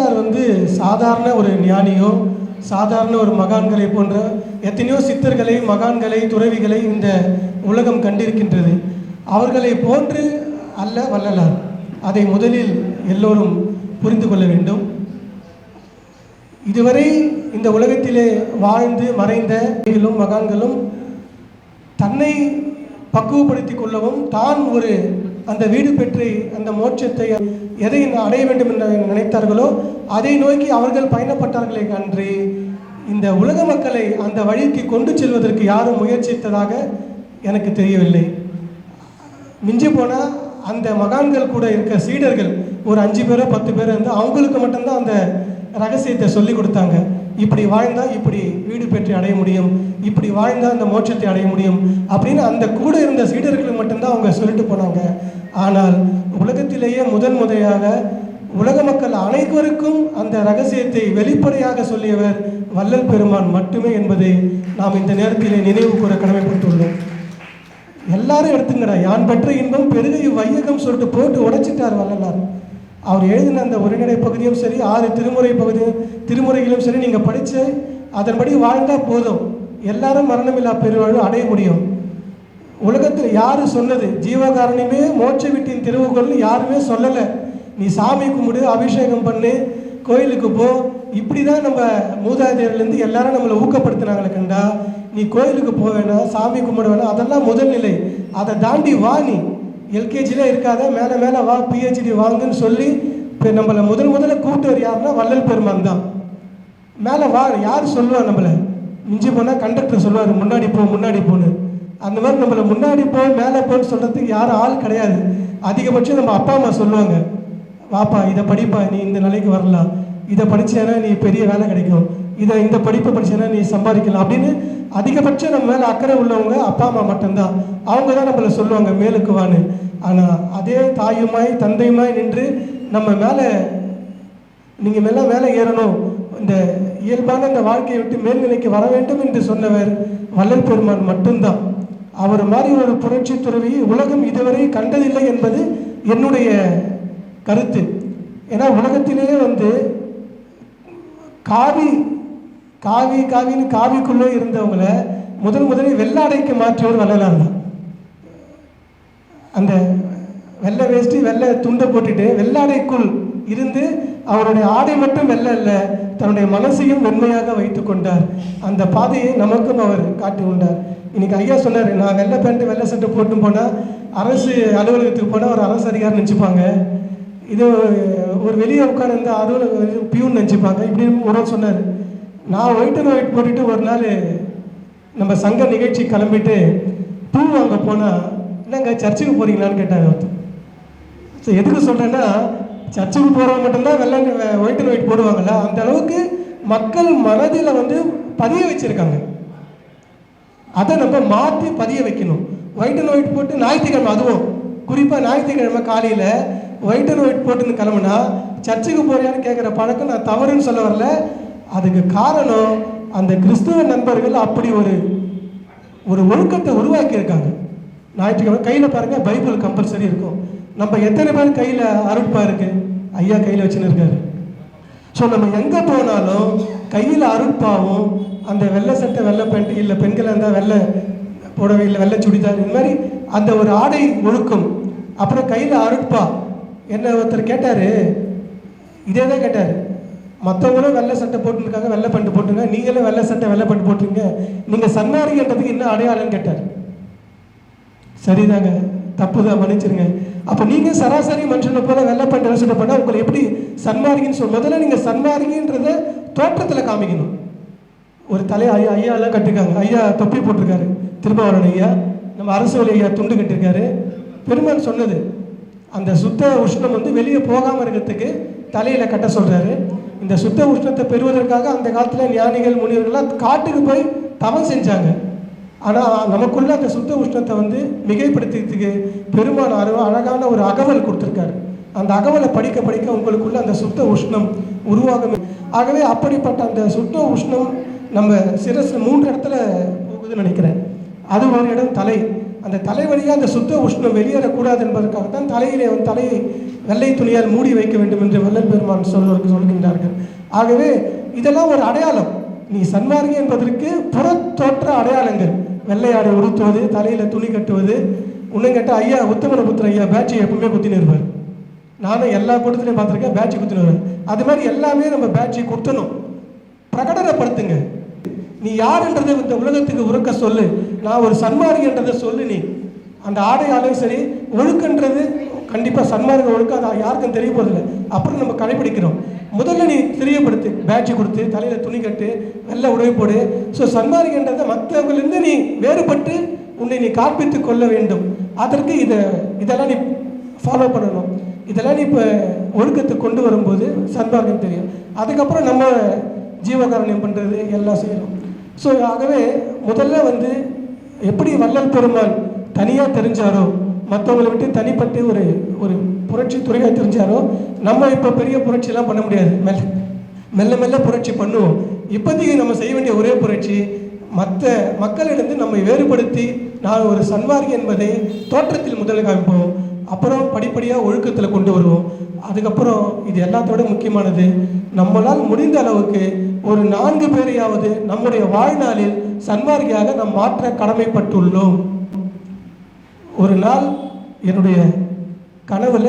வள்ளலார் வந்து சாதாரண ஒரு ஞானியோ சாதாரண ஒரு மகான்களை போன்ற எத்தனையோ சித்தர்களை மகான்களை துறவிகளை இந்த உலகம் கண்டிருக்கின்றது. அவர்களை போன்று அல்ல வள்ளலார் அதை முதலில் எல்லோரும் புரிந்து கொள்ள வேண்டும். இதுவரை இந்த உலகத்திலே வாழ்ந்து மறைந்த மகான்களும் தன்னை பக்குவப்படுத்திக் கொள்ளவும் தான் ஒரு அந்த வீடு பெற்று அந்த மோட்சத்தை எதை அடைய வேண்டும் என்று நினைத்தார்களோ அதை நோக்கி அவர்கள் பயணப்பட்டார்களே அன்றி இந்த உலக மக்களை அந்த வழிக்கு கொண்டு செல்வதற்கு யாரும் முயற்சித்ததாக எனக்கு தெரியவில்லை. மிஞ்சி போனால் அந்த மகான்கள் கூட இருக்க சீடர்கள் ஒரு அஞ்சு பேரோ பத்து பேரோ இருந்து அவங்களுக்கு மட்டும்தான் அந்த ரகசியத்தை சொல்லி கொடுத்தாங்க. இப்படி வாழ்ந்தால் இப்படி வீடு பெற்று அடைய முடியும் இப்படி வாழ்ந்தால் அந்த மோட்சத்தை அடைய முடியும் அப்படின்னு அந்த கூட இருந்த சீடர்களுக்கு மட்டும்தான் அவங்க சொல்லிட்டு போனாங்க. ஆனால் உலகத்திலேயே முதன் முறையாக உலக மக்கள் அனைவருக்கும் அந்த ரகசியத்தை வெளிப்படையாக சொல்லியவர் வள்ளல் பெருமான் மட்டுமே என்பதை நாம் இந்த நேரத்திலே நினைவு கூற கடமைப்பட்டுள்ளோம். எல்லாரும் எடுத்துங்கடா யான் பெற்ற இன்பம் பெருகை வையகம் சொல்லிட்டு போட்டு உடைச்சிட்டார் வள்ளலார். அவர் எழுதின அந்த உரைநடை பகுதியும் சரி ஆறு திருமுறை பகுதியும் திருமுறைகளும் சரி நீங்கள் படித்து அதன்படி வாழ்ந்தால் போதும். எல்லாரும் மரணமில்லா பெருவாழ்வு அடைய முடியும். உலகத்தில் யார் சொன்னது? ஜீவகாரணியமே மோட்ச வீட்டின் திருவுகள்னு யாருமே சொல்லலை. நீ சாமி கும்பிடு அபிஷேகம் பண்ணு கோயிலுக்கு போ. இப்படி தான் நம்ம மூதாதையர்லேருந்து எல்லாரும் நம்மளை ஊக்கப்படுத்தினாங்களே கண்டா. நீ கோயிலுக்கு போக வேணாம் சாமி கும்பிட வேணாம் அதெல்லாம் முதல் நிலை. அதை தாண்டி வா நீ. எல்கேஜியில் இருக்காத மேலே மேலே வா பிஹெச்டி வாங்குன்னு சொல்லி இப்போ நம்மளை முதல் முதல்ல கூப்பிட்டு யாருன்னா வள்ளல் பெருமான் தான். மேலே வா யார் சொல்லுவா நம்மளை? மிஞ்சி போனால் கண்டக்டர் சொல்லுவார் முன்னாடி போ முன்னாடி போன்னு. அந்த மாதிரி நம்மளை முன்னாடி போ மேலே போன்னு சொல்கிறதுக்கு யாரும் ஆள் கிடையாது. அதிகபட்சம் நம்ம அப்பா அம்மா சொல்லுவாங்க வாப்பா இதை படிப்பா நீ இந்த நிலைக்கு வரலாம். இதை படிச்சேன்னா நீ பெரிய வேலை கிடைக்கும். இதை இந்த படிப்பை படிச்சேன்னா நீ சம்பாதிக்கலாம். அப்படின்னு அதிகபட்சம் நம்ம மேலே அக்கறை உள்ளவங்க அப்பா அம்மா மட்டும்தான். அவங்க தான் நம்மளை சொல்லுவாங்க மேலுக்கு வான்னு. ஆனால் அதே தாயுமாய் தந்தையுமாய் நின்று நம்ம மேலே நீங்கள் மேலே மேலே ஏறணும். இந்த இயல்பான இந்த வாழ்க்கையை விட்டு மேல்நிலைக்கு வர வேண்டும் என்று சொன்னவர் வள்ளல் பெருமான் மட்டும்தான். அவர் மாதிரி ஒரு புரட்சி துறவி உலகம் இதுவரை கண்டதில்லை என்பது என்னுடைய கருத்து. ஏன்னா உலகத்திலேயே வந்து காவி காவி காவின்னு காவிக்குள்ளே இருந்தவங்கள முதல் முதலில் வெள்ளாடைக்கு மாற்றியவர் வள்ளலார் தான். அந்த வெள்ளை வேஷ்டி வெள்ளை துண்டை போட்டுட்டு வெள்ளாடைக்குள் இருந்து அவருடைய ஆடை மட்டும் வெள்ளை இல்லை தன்னுடைய மனசையும் வெண்மையாக வைத்து கொண்டார். அந்த பாதையை நமக்கும் அவர் காட்டி கொண்டார். இன்னைக்கு ஐயா சொன்னார் நான் வெள்ளை பேண்ட்டு வெள்ளை சட்டை போட்டு போனால் அரசு அலுவலகத்துக்கு போனால் ஒரு அரசு அதிகாரி நினச்சிப்பாங்க. இது ஒரு வெளியே உட்காந்து அலுவலக பியூன் நினச்சிப்பாங்க. இப்படி ஒரு சொன்னார். நான் ஒயிட் அண்ட் ஒயிட் போட்டுட்டு ஒரு நாள் நம்ம சங்க நிகழ்ச்சி கிளம்பிட்டு பூ வாங்க போனால் என்னங்க சர்ச்சுக்கு போகிறீங்களான்னு கேட்டாங்க ஒருத்தர் ஸோ எதுக்கு சொல்கிறேன்னா சர்ச்சுக்கு போகிறவங்க மட்டும்தான் வெள்ளை ஒயிட் அண்ட் ஒயிட் போடுவாங்கல்ல அந்த அளவுக்கு மக்கள் மனதில் வந்து பதிய வச்சுருக்காங்க. அதை நம்ம மாற்றி பதிய வைக்கணும். ஒயிட் அண்ட் ஒயிட் போட்டு ஞாயிற்றுக்கிழமை அதுவும் குறிப்பாக ஞாயிற்றுக்கிழமை காலையில் ஒயிட் அண்ட் ஒயிட் போட்டுன்னு கிளம்புனா சர்ச்சுக்கு போறியான்னு கேட்குற பழக்கம் நான் தவறுன்னு சொல்ல வரல. அதுக்கு காரணம் அந்த கிறிஸ்துவ நண்பர்கள் அப்படி ஒரு ஒரு ஒழுக்கத்தை உருவாக்கியிருக்காங்க. ஞாயிற்றுக்கிழமை கையில் பாருங்கள் பைபிள் கம்பல்சரி இருக்கும். நம்ம எத்தனை பேர் கையில் அருட்பா இருக்கு? ஐயா கையில் வச்சுன்னு இருக்காரு. ஸோ நம்ம எங்கே போனாலும் கையில் அருட்பாவும் அந்த வெள்ளை சட்டை வெள்ளை பேண்ட் இல்லை பெண்களாக இருந்தால் வெள்ளை புடவை இல்லை வெள்ளை சுடிதார் இந்த மாதிரி அந்த ஒரு ஆடை ஒழுக்கம். அப்புறம் கையில் அருட்பா. என்ன ஒருத்தர் கேட்டார்? இதே தான் கேட்டார். மற்றவங்களும் வெள்ளை சட்டை போட்டுருக்காங்க வெள்ளை பண்டு போட்டுருங்க நீங்களும் வெள்ளை சட்டை வெள்ளை பண்டு போட்டுருங்க நீங்கள் சன்னாரிங்கன்றதுக்கு என்ன அடையாளம்னு கேட்டார். சரிதாங்க. தப்பு தான் மன்னிச்சிருங்க. அப்போ நீங்கள் சராசரி மனுஷனை போல வெள்ளை பண்டு சட்டை பண்ணால் உங்களை எப்படி சன்மார்கின்னு சொல்ல? முதல்ல நீங்கள் சன்மார்கின்றத தோற்றத்தில் காமிக்கணும். ஒரு தலை ஐயா ஐயா எல்லாம் கட்டிருக்காங்க. ஐயா தொப்பி போட்டிருக்காரு. திருமாவளவன் ஐயா நம்ம அரசு ஐயா துண்டு கட்டியிருக்காரு பெருமான் சொன்னது அந்த சுத்த உஷ்ணம் வந்து வெளியே போகாமல் இருக்கிறதுக்கு தலையில் கட்ட சொல்கிறாரு இந்த சுத்த உஷ்ணத்தை பெறுவதற்காக அந்த காலத்தில் ஞானிகள் முனிவர்கள்லாம் காட்டுக்கு போய் தவம் செஞ்சாங்க. ஆனால் நமக்குள்ள அந்த சுத்த உஷ்ணத்தை வந்து மிகைப்படுத்துறதுக்கு பெருமான் அருவ அழகான ஒரு அகவல் கொடுத்துருக்காரு. அந்த அகவலை படிக்க படிக்க உங்களுக்குள்ள அந்த சுத்த உஷ்ணம் உருவாகும் ஆகவே அப்படிப்பட்ட அந்த சுத்த உஷ்ணம் நம்ம சிரஸ் மூன்று இடத்துல போகுதுன்னு நினைக்கிறேன். அது ஒரு இடம் தலை. அந்த தலை வழியாக அந்த சுத்த உஷ்ணம் வெளியேறக்கூடாது என்பதற்காக தான் தலையிலே வந்து தலையை வெள்ளை துணியால் மூடி வைக்க வேண்டும் என்று வல்லல் பெருமான் சொல்வதற்கு சொல்கின்றார்கள். ஆகவே இதெல்லாம் ஒரு அடையாளம். நீ சன்மார்கி என்பதற்கு புறத்தோற்ற அடையாளங்கள். வெள்ளை ஆடை உடுத்துவது தலையில் துணி கட்டுவது இன்னும் கேட்டால் ஐயா உத்தமன புத்திர ஐயா பேட்சை எப்பவுமே குத்தின்னு இருப்பார் நானும் எல்லா கூட்டத்திலையும் பார்த்துருக்கேன் பேட்சை கொடுத்துருவேன் அது மாதிரி எல்லாமே நம்ம பேட்சை கொடுத்தணும் பிரகடனப்படுத்துங்க. நீ யாருன்றதை இந்த உலகத்துக்கு உறக்க சொல்லு. நான் ஒரு சன்மார்கன்றதை சொல்லு நீ. அந்த ஆடையாலும் சரி ஒழுக்கன்றது கண்டிப்பாக சன்மார்க்க ஒழுக்கம் அது யாருக்கும் தெரிய போகிறதில்ல அப்புறம் நம்ம கடைபிடிக்கிறோம். முதல்ல நீ தெரியப்படுத்து பேட்சை கொடுத்து தலையில் துணி கட்டு நல்ல உடவை போடு. ஸோ சன்மார்கன்றதை மற்றவங்களிருந்து நீ வேறுபட்டு உன்னை நீ காண்பித்து கொள்ள வேண்டும். அதற்கு இதை இதெல்லாம் நீ ஃபாலோ பண்ணணும். இதெல்லாம் நீ இப்போ ஒழுக்கத்துக்கு கொண்டு வரும்போது சன்மார்க்கம் தெரியும். அதுக்கப்புறம் நம்ம ஜீவகாரணியம் பண்ணுறது எல்லாம் செய்யணும். ஸோ ஆகவே முதல்ல வந்து எப்படி வள்ளல் பெருமாள் தனியாக தெரிஞ்சாரோ மற்றவங்களை விட்டு தனிப்பட்டு ஒரு ஒரு புரட்சி துறையாக தெரிஞ்சாரோ நம்ம இப்போ பெரிய புரட்சியெல்லாம் பண்ண முடியாது. மெல்ல மெல்ல மெல்ல புரட்சி பண்ணுவோம். இப்போதைக்கு நம்ம செய்ய வேண்டிய ஒரே புரட்சி மற்ற மக்களிடந்து நம்மை வேறுபடுத்தி நான் ஒரு சன்மார்க்கி என்பதை தோற்றத்தில் முதலில் காமிப்போம் அப்புறம் படிப்படியாக ஒழுக்கத்தில் கொண்டு வருவோம். அதுக்கப்புறம் இது எல்லாத்தோட முக்கியமானது நம்மளால் முடிந்த அளவுக்கு ஒரு நான்கு பேரையாவது நம்முடைய வாழ்நாளில் சன்மார்கியாக நாம் மாற்ற கடமைப்பட்டுள்ளோம். ஒரு நாள் என்னுடைய கனவுல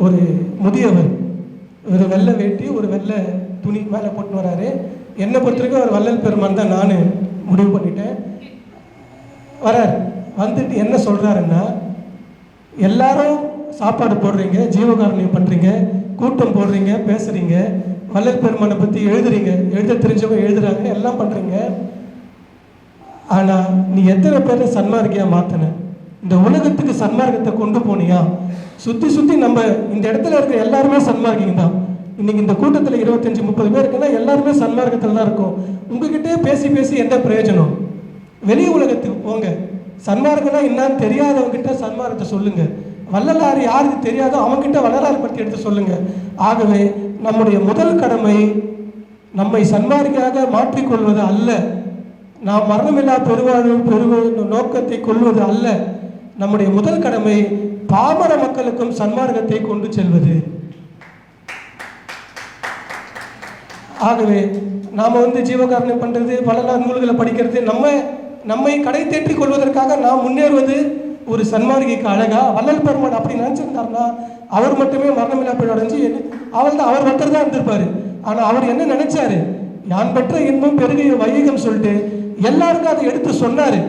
ஒரு முதியவர் ஒரு வெள்ளை வேட்டி ஒரு வெள்ளை துணி மேலே போட்டு வராரு. என்னை பொறுத்தவரைக்கும் ஒரு வள்ளல் பெருமான் தான் நான் முடிவு பண்ணிட்டேன். வரார். வந்துட்டு என்ன சொல்கிறாருன்னா எல்லாரும் சாப்பாடு போடுறீங்க ஜீவகாரணியம் பண்ணுறீங்க கூட்டம் போடுறீங்க பேசுகிறீங்க வள்ளல் பெருமானை பற்றி எழுதுறீங்க எழுத தெரிஞ்சவங்க எழுதுறாங்க எல்லாம் பண்ணுறீங்க ஆனால் நீ எத்தனை பேரை சன்மார்க்கியாக மாற்றின இந்த உலகத்துக்கு சன்மார்க்கத்தை கொண்டு போனியா? சுற்றி சுற்றி நம்ம இந்த இடத்துல இருக்கிற எல்லாருமே சன்மார்க்கிங் தான். இன்னைக்கு இந்த கூட்டத்தில் இருபத்தஞ்சி முப்பது பேர் இருக்குன்னா எல்லாருமே சன்மார்க்கத்தில் தான் இருக்கும். உங்ககிட்டே பேசி பேசி எந்த பிரயோஜனம்? வெளி உலகத்துக்கு போங்க. சன்மார்க்கம்னா என்னன்னு தெரியாதவங்கிட்ட சன்மார்க்கத்தை சொல்லுங்க. வள்ளலார் யாருக்கு தெரியாதோ அவங்ககிட்ட வள்ளலார் பற்றி எடுத்து சொல்லுங்க. ஆகவே நம்முடைய முதல் கடமை நம்மை சன்மார்க்கியாக மாற்றிக்கொள்வது அல்ல. நாம் மரணமில்லா பெருவாழ்வு பெருவ நோக்கத்தை கொள்வது அல்ல. நம்முடைய முதல் கடமை பாமர மக்களுக்கும் சன்மார்க்கத்தை கொண்டு செல்வது. ஆகவே நாம் வந்து ஜீவகாரணம் பண்ணுறது வள்ளலார் நூல்களை படிக்கிறது நம்ம நம்மை கடை தேற்றிக் கொள்வதற்காக நாம் முன்னேறுவது ஒரு சன்மார்கிக்கு அழகா? வள்ளல் பெருமான் அப்படி நினச்சிருந்தாருன்னா அவர் மட்டுமே மரணமில்லா பெண் அடைஞ்சு அவள் தான் அவர் ஒருத்தர் தான் இருந்திருப்பாரு. ஆனால் அவர் என்ன நினைச்சாரு? நான் பெற்ற இன்பம் பெருகிய வையகம் சொல்லிட்டு எல்லாருக்கும் அதை எடுத்து சொன்னாரு.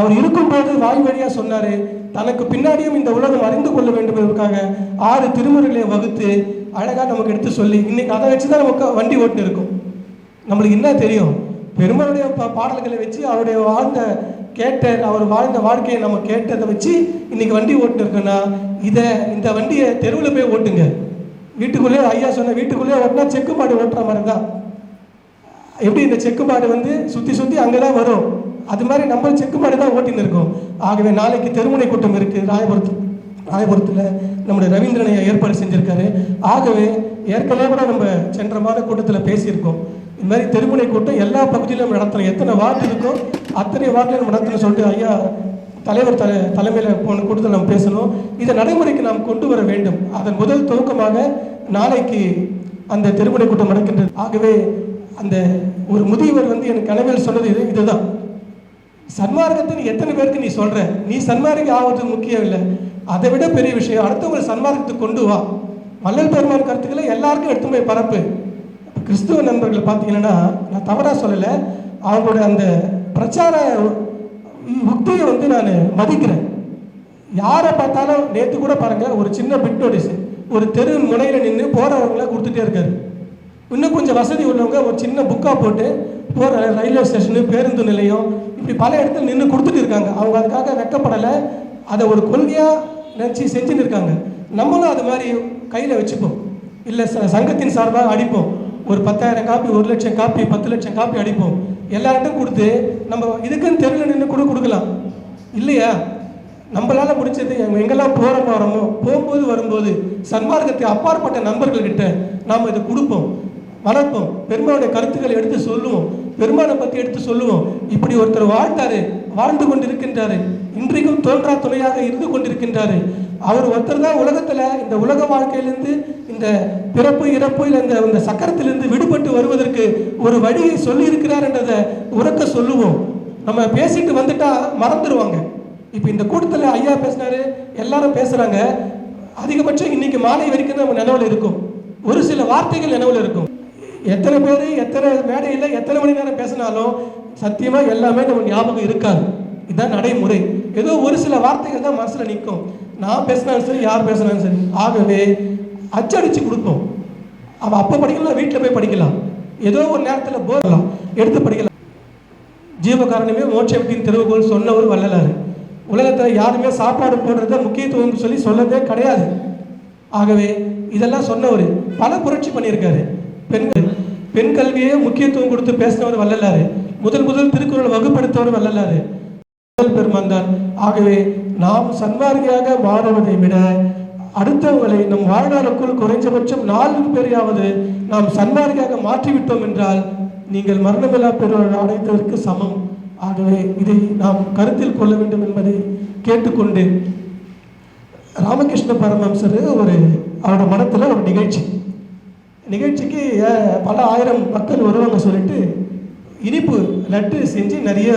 அவர் இருக்கும்போது வாய் வழியா சொன்னாரு தனக்கு பின்னாடியும் இந்த உலகம் அறிந்து கொள்ள வேண்டும் என்பதற்காக ஆறு திருமுறைகளை வகுத்து அழகா நமக்கு எடுத்து சொல்லி இன்னைக்கு அதை வச்சு தான் நமக்கு வண்டி ஓட்டு இருக்கும் நம்மளுக்கு என்ன தெரியும்? பெருமாளுடைய பாடல்களை வச்சு அவருடைய வாழ்ந்த கேட்ட அவர் வாழ்ந்த வாழ்க்கையை நம்ம கேட்டதை வச்சு இன்னைக்கு வண்டி ஓட்டுருக்குன்னா இதை இந்த வண்டியை தெருவில் போய் ஓட்டுங்க. வீட்டுக்குள்ளே ஐயா சொன்ன வீட்டுக்குள்ளே ஓட்டினா செக்கு மாடு ஓட்டுற மாதிரி தான் எப்படி இந்த செக்கு மாடு வந்து சுற்றி சுற்றி அங்கே தான் வரும்? அது மாதிரி நம்ம செக்கு மாடு தான் ஓட்டின்னு இருக்கோம். ஆகவே நாளைக்கு தெருமுனை கூட்டம் இருக்குது ராயபுரத்து ராயபுரத்தில் நம்முடைய ரவீந்திரனையை ஏற்பாடு செஞ்சுருக்காரு. ஆகவே ஏற்கனவே கூட நம்ம சென்ற மாத கூட்டத்தில் பேசியிருக்கோம். இந்த மாதிரி தெருமுனை கூட்டம் எல்லா பகுதியிலும் நம்ம நடத்துகிறோம் எத்தனை வார்டு இருக்கோ அத்தனை வார்டில் நம்ம நடத்தணும் சொல்லிட்டு ஐயா தலைவர் தலை தலைமையில் போன கூட்டத்தில் நம்ம பேசணும். இதை நடைமுறைக்கு நாம் கொண்டு வர வேண்டும். அதன் முதல் துவக்கமாக நாளைக்கு அந்த தெருமுனை கூட்டம் நடக்கின்றது. ஆகவே அந்த ஒரு முதியவர் வந்து எனக்கு கனவில் சொன்னது இது இதுதான். சன்மார்க்கத்தை நீ எத்தனை பேருக்கு நீ சொல்ற? நீ சன்மார்க்கு ஆகிறது முக்கியம் இல்லை. அதை விட பெரிய விஷயம் அடுத்தவங்க சன்மார்க்கத்துக்கு கொண்டு வா. வள்ளல் பெருமான் கருத்துக்களை எல்லாருக்கும் எடுத்து போய் பரப்பு. கிறிஸ்துவ நண்பர்கள் பார்த்தீங்கன்னா நான் தவறாக சொல்லலை. அவங்களோட அந்த பிரச்சார முக்தியை வந்து நான் மதிக்கிறேன். யாரை பார்த்தாலும் நேற்று கூட பாருங்கள் ஒரு சின்ன பிட் நோட்டீஸ். ஒரு தெரு முனையில் நின்று போகிறவங்கள கொடுத்துட்டே இருக்காரு. இன்னும் கொஞ்சம் வசதி உள்ளவங்க ஒரு சின்ன புக்காக போட்டு போகிற ரயில்வே ஸ்டேஷனு பேருந்து நிலையம் இப்படி பல இடத்துல நின்று கொடுத்துட்டு இருக்காங்க. அவங்க அதுக்காக வெக்கப்படலை. அதை ஒரு கொள்கையாக நினச்சி செஞ்சுன்னு இருக்காங்க. நம்மளும் அது மாதிரி கையில் வச்சுப்போம். இல்லை ச சங்கத்தின் சார்பாக அடிப்போம். ஒரு பத்தாயிரம் காப்பி ஒரு லட்சம் காப்பி பத்து லட்சம் காப்பி அடிப்போம். எல்லார்ட்டும் கொடுத்து நம்ம இதுக்குன்னு தெருவில் நின்று கூட கொடுக்கலாம். இல்லையா? நம்மளால் முடிச்சது எங்கெல்லாம் போகிறோமோ வரோமோ போகும்போது வரும்போது சன்மார்க்கத்தை அப்பாற்பட்ட நண்பர்கள்கிட்ட நாம் இதை கொடுப்போம் வளர்ப்போம். பெருமானுடைய கருத்துக்களை எடுத்து சொல்லுவோம். பெருமானை பற்றி எடுத்து சொல்லுவோம். இப்படி ஒருத்தர் வாழ்ந்தாரு வாழ்ந்து கொண்டிருக்கின்றாரு. இன்றைக்கும் தோன்றா துணையாக இருந்து கொண்டிருக்கின்றாரு. அவர் ஒருத்தர் தான் உலகத்தில் இந்த உலக வாழ்க்கையிலேருந்து இந்த பிறப்பு இறப்பு இல்லை இந்த இந்த சக்கரத்திலிருந்து விடுபட்டு வருவதற்கு ஒரு வழியை சொல்லியிருக்கிறார்ன்றதை உறக்க சொல்லுவோம். நம்ம பேசிட்டு வந்துட்டா மறந்துடுவாங்க இப்போ இந்த கூட்டத்தில் ஐயா பேசினாரு எல்லாரும் பேசுகிறாங்க அதிகபட்சம் இன்னைக்கு மாலை வரைக்கும் நம்ம நினைவில் இருக்கும். ஒரு சில வார்த்தைகள் நினைவில் இருக்கும். எத்தனை பேர் எத்தனை மேடையில் எத்தனை மணி நேரம் பேசினாலும் சத்தியமாக எல்லாமே நம்ம ஞாபகம் இருக்காது. இதுதான் நடைமுறை. ஏதோ ஒரு சில வார்த்தைகள் தான் மனசில் நிற்கும். நான் பேசினாலும் சரி யார் பேசினாலும் சரி ஆகவே அச்சடித்து கொடுப்போம் அவன் அப்போ படிக்கலாம் வீட்டில் போய் படிக்கலாம். ஏதோ ஒரு நேரத்தில் போகலாம் எடுத்து படிக்கலாம். ஜீவகாரணமே மோட்சத்தின் திறவுகோல் சொன்னவர் வள்ளலாறு உலகத்தில் யாருமே சாப்பாடு போடுறத முக்கியத்துவம் சொல்லி சொல்லதே கிடையாது. ஆகவே இதெல்லாம் சொன்னவர் பல புரட்சி பண்ணியிருக்காரு. பெண்கள் பெண் கல்வியே முக்கியத்துவம் கொடுத்து பேசினவர் வள்ளலாறு முதல் முதல் திருக்குறள் வகுப்படுத்தவர் வள்ளலாறு முதல் பெருமந்தார் ஆகவே நாம் சன்மார்கியாக மாறுவதை விட அடுத்தவங்களை நம் வாழ்நாளுக்குள் குறைஞ்சபட்சம் நான்கு பேரையாவது நாம் சன்மார்கியாக மாற்றிவிட்டோம் என்றால் நீங்கள் மரணமில்லா பெறுவர்கள் அடைத்ததற்கு சமம். ஆகவே இதை நாம் கருத்தில் கொள்ள வேண்டும் என்பதை கேட்டுக்கொண்டு ராமகிருஷ்ண பரமம்சர் ஒரு அவரோட மடத்தில் ஒரு நிகழ்ச்சி. நிகழ்ச்சிக்கு பல ஆயிரம் மக்கள் வருவாங்க சொல்லிட்டு இனிப்பு லட்டு செஞ்சு நிறைய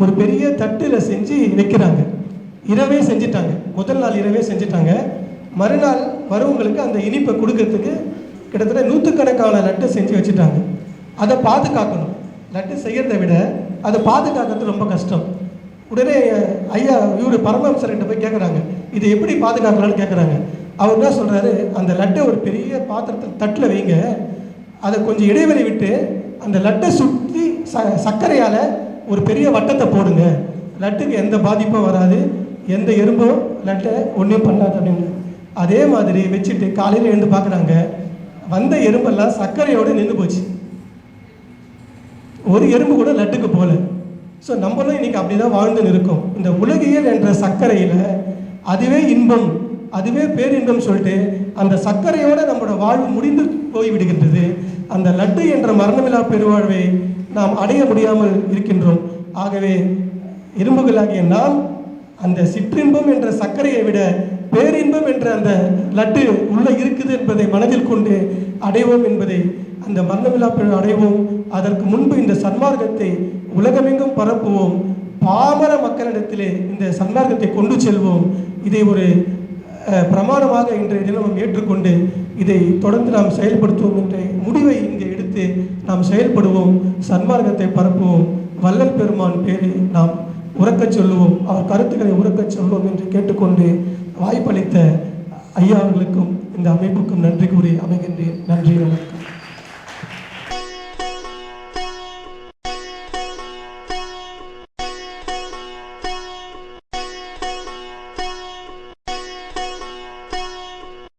ஒரு பெரிய தட்டில் செஞ்சு வைக்கிறாங்க. இரவே செஞ்சிட்டாங்க. முதல் நாள் இரவே செஞ்சிட்டாங்க. மறுநாள் வரவங்களுக்கு அந்த இனிப்பை கொடுக்கறதுக்கு கிட்டத்தட்ட நூற்றுக்கணக்கான லட்டு செஞ்சு வச்சுட்டாங்க. அதை பாதுகாக்கணும். லட்டு செய்கிறத விட அதை பாதுகாக்கிறது ரொம்ப கஷ்டம். உடனே ஐயா இவர் பரமஹம்சர்கிட்ட போய் கேட்குறாங்க இதை எப்படி பாதுகாக்கலாம்னு கேட்குறாங்க அவர் என்ன சொல்கிறாரு அந்த லட்டை ஒரு பெரிய பாத்திரத்தில் தட்டில் வைங்க. அதை கொஞ்சம் இடைவெளி விட்டு அந்த லட்டை சுற்றி ச சர்க்கரையால் ஒரு பெரிய வட்டத்தை போடுங்க. லட்டுக்கு எந்த பாதிப்பும் வராது. எந்த எறும்பும் லட்டை ஒன்றும் பண்ணாது அப்படின்னு. அதே மாதிரி வச்சுட்டு காலையில் எழுந்து பார்க்குறாங்க. வந்த எறும்பெல்லாம் சர்க்கரையோடு நின்று போச்சு. ஒரு எறும்பு கூட லட்டுக்கு போகல. ஸோ நம்மளும் இன்னைக்கு அப்படி தான் வாழ்ந்துன்னு இருக்கோம். இந்த உலகியல் என்ற சர்க்கரையில் அதுவே இன்பம் அதுவே பேரின்பம் சொல்லிட்டு அந்த சர்க்கரையோட நம்மளோட வாழ்வு முடிந்து போய் விடுகின்றது அந்த லட்டு என்ற மரணமில்லா பெருவாழ்வை நாம் அடைய முடியாமல் இருக்கின்றோம். ஆகவே எறும்புகளாகிய நாம் அந்த சிற்றின்பம் என்ற சர்க்கரையை விட பேரின்பம் என்ற அந்த லட்டு உள்ள இருக்குது என்பதை மனதில் கொண்டு அடைவோம் என்பதை அந்த மரணமில்லா அடைவோம். அதற்கு முன்பு இந்த சன்மார்க்கத்தை உலகமெங்கும் பரப்புவோம். பாமர மக்களிடத்திலே இந்த சன்மார்க்கத்தை கொண்டு செல்வோம். இதை ஒரு பிரமாணமாக இன்றைய தினம் நாம் ஏற்றுக்கொண்டு இதை தொடர்ந்து நாம் செயல்படுத்துவோம் என்ற முடிவை இங்கே எடுத்து நாம் செயல்படுவோம். சன்மார்க்கத்தை பரப்புவோம். வல்லல் பெருமான் பேரில் நாம் உறக்கச் சொல்லுவோம். அவர் கருத்துக்களை உறக்கச் சொல்லுவோம் என்று கேட்டுக்கொண்டு வாய்ப்பளித்த ஐயா அவர்களுக்கும் இந்த அமைப்புக்கும் நன்றி கூறி அமைகின்றேன். நன்றி வணக்கம்.